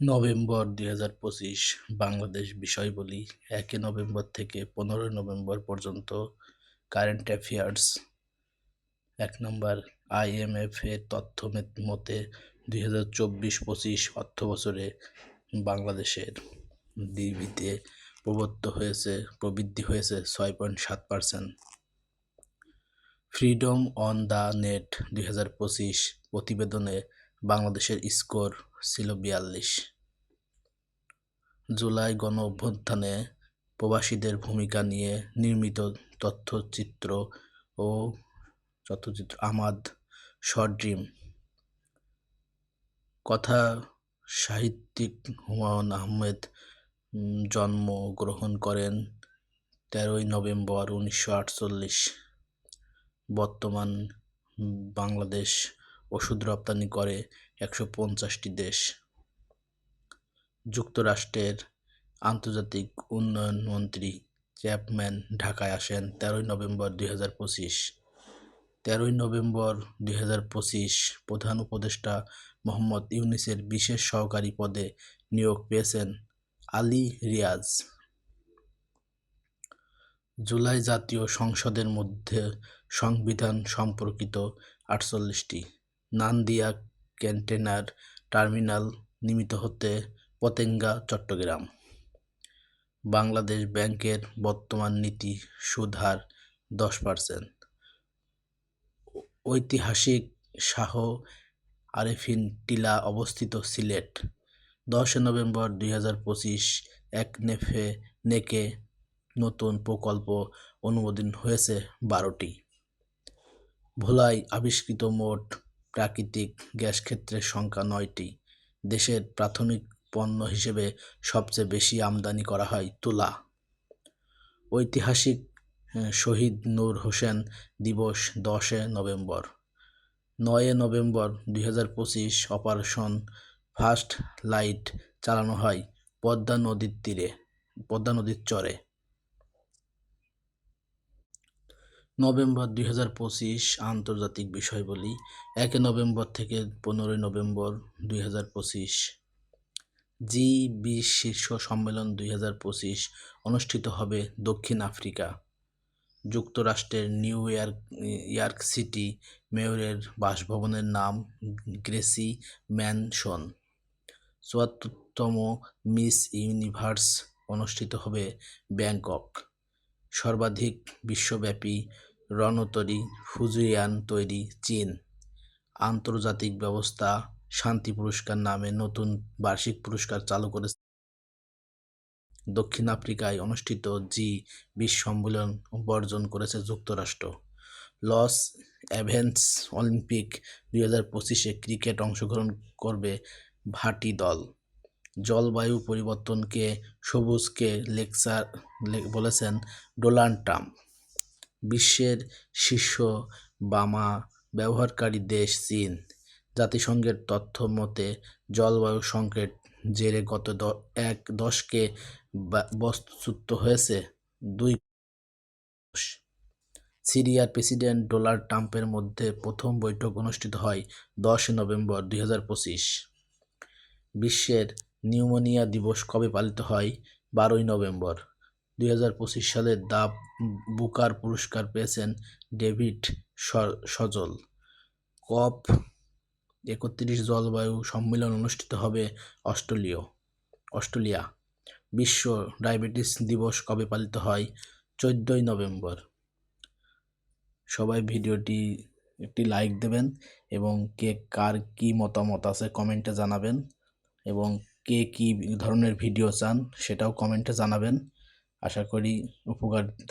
November দুই হাজার পঁচিশ, বাংলাদেশ বিষয়বলী, একে নভেম্বর থেকে পনেরোই নভেম্বর পর্যন্ত কারেন্ট অ্যাফেয়ার্স। এক নম্বর আইএমএফ এর তথ্য মতে দুই হাজার চব্বিশ পঁচিশ অর্থ বছরে বাংলাদেশের ডিবিতে প্রবর্ত হয়েছে, প্রবৃদ্ধি হয়েছে ছয় পয়েন্ট সাত percent. Freedom on the net দুই হাজার পঁচিশ প্রতিবেদনে বাংলাদেশের স্কোর ছিল বিয়াল্লিশ। জুলাই গণ অভ্যুত্থানে প্রবাসীদের ভূমিকা নিয়ে নির্মিত তথ্যচিত্র ও তথ্যচিত্র আমাদ শর্ট ড্রিম। কথা সাহিত্যিক হুমায়ুন আহমেদ উম, জন্মগ্রহণ করেন তেরোই নভেম্বর উনিশশো আটচল্লিশ। বর্তমান বাংলাদেশ ওষুধ রপ্তানি করে একশো পঞ্চাশটি দেশ। যুক্তরাষ্ট্রের আন্তর্জাতিক উন্নয়ন মন্ত্রী চ্যাপম্যান ঢাকায় আসেন তেরোই নভেম্বর দুই হাজার পঁচিশ। তেরোই নভেম্বর দুই হাজার পঁচিশ প্রধান উপদেষ্টা মোহাম্মদ ইউনিসের বিশেষ সহকারী পদে নিয়োগ পেয়েছেন আলী রিয়াজ। জুলাই জাতীয় সংসদের মধ্যে সংবিধান সম্পর্কিত আটচল্লিশটি। নান্দিয়া কন্টেনার টার্মিনাল নির্মিত হতে পতেঙ্গা, চট্টগ্রাম। বাংলাদেশ ব্যাংকের বর্তমান নীতি সুদ হার দশ পার্সেন্ট ঐতিহাসিক শাহ আরেফিন টিলা অবস্থিত সিলেট। দশই নভেম্বর দুই হাজার পঁচিশ এক নেফে নেকে নতুন প্রকল্প অনুমোদন হয়েছে বারোটি। ভোলায় আবিষ্কৃত মোট প্রাকৃতিক গ্যাস ক্ষেত্রের সংখ্যা নয়টি। দেশের প্রাথমিক পণ্য হিসেবে সবচেয়ে বেশি আমদানি করা হয় তুলা। ঐতিহাসিক শহীদ নূর হোসেন দিবস দশে নভেম্বর। নয়ে নভেম্বর দুই হাজার পঁচিশ অপারেশন ফার্স্ট লাইট চালানো হয় পদ্মা নদীর তীরে, পদ্মা নদীর চরে। নভেম্বর দুই হাজার পঁচিশ আন্তর্জাতিক বিষয়বলী একে নভেম্বর থেকে পনেরোই নভেম্বর দুই হাজার পঁচিশ। জি বিশ শীর্ষ সম্মেলন দুই হাজার পঁচিশ অনুষ্ঠিত হবে দক্ষিণ আফ্রিকা। যুক্তরাষ্ট্রের নিউ ইয়র্ক ইয়র্ক সিটি মেয়রের বাসভবনের নাম গ্রেসি ম্যানসন। চুয়াত্তরতম মিস ইউনিভার্স অনুষ্ঠিত হবে ব্যাংকক। সর্বাধিক বিশ্বব্যাপী রণতরী, ফুজিয়ান তৈরি, চীন। আন্তর্জাতিক ব্যবস্থা, শান্তি পুরস্কার নামে নতুন বার্ষিক পুরস্কার চালু করেছে। দক্ষিণ আফ্রিকায় অনুষ্ঠিত জি বিশ সম্মেলন বর্জন করেছে যুক্তরাষ্ট্র। লস অ্যাভেন্স অলিম্পিক দুই হাজার পঁচিশে ক্রিকেট অংশগ্রহণ করবে ভাটি দল। জলবায়ু পরিবর্তনকে সবুজকে লেকচার বলেছেন ডোনাল্ড ট্রাম্প। বিশ্বের শীর্ষ বামা ব্যবহারকারী দেশ চীন। জাতিসংঘের তথ্য মতে, জলবায়ু সংকট জেরে গত এক দশকে বস্তুচ্যুত হয়েছে দুই সিরিয়ার প্রেসিডেন্ট ডোনাল্ড ট্রাম্পের মধ্যে প্রথম বৈঠক অনুষ্ঠিত হয় দশ নভেম্বর দুই বিশ্বের নিউমোনিয়া দিবস কবে পালিত হয়? বারোই নভেম্বর। দুই হাজার পঁচিশ সালে দ্য বুকার পুরস্কার পেয়েছেন ডেভিড সজল। কপ একত্রিশ জলবায়ু সম্মেলন অনুষ্ঠিত হবে অস্ট্রেলীয়, অস্ট্রেলিয়া। বিশ্ব ডায়াবেটিস দিবস কবে পালিত হয়? চোদ্দোই নভেম্বর। সবাই ভিডিওটি একটি লাইক দেবেন এবং কে কার কি মতামত আছে কমেন্টে জানাবেন এবং কে কী ধরনের ভিডিও চান সেটাও কমেন্টে জানাবেন। আশা করি উপকারিত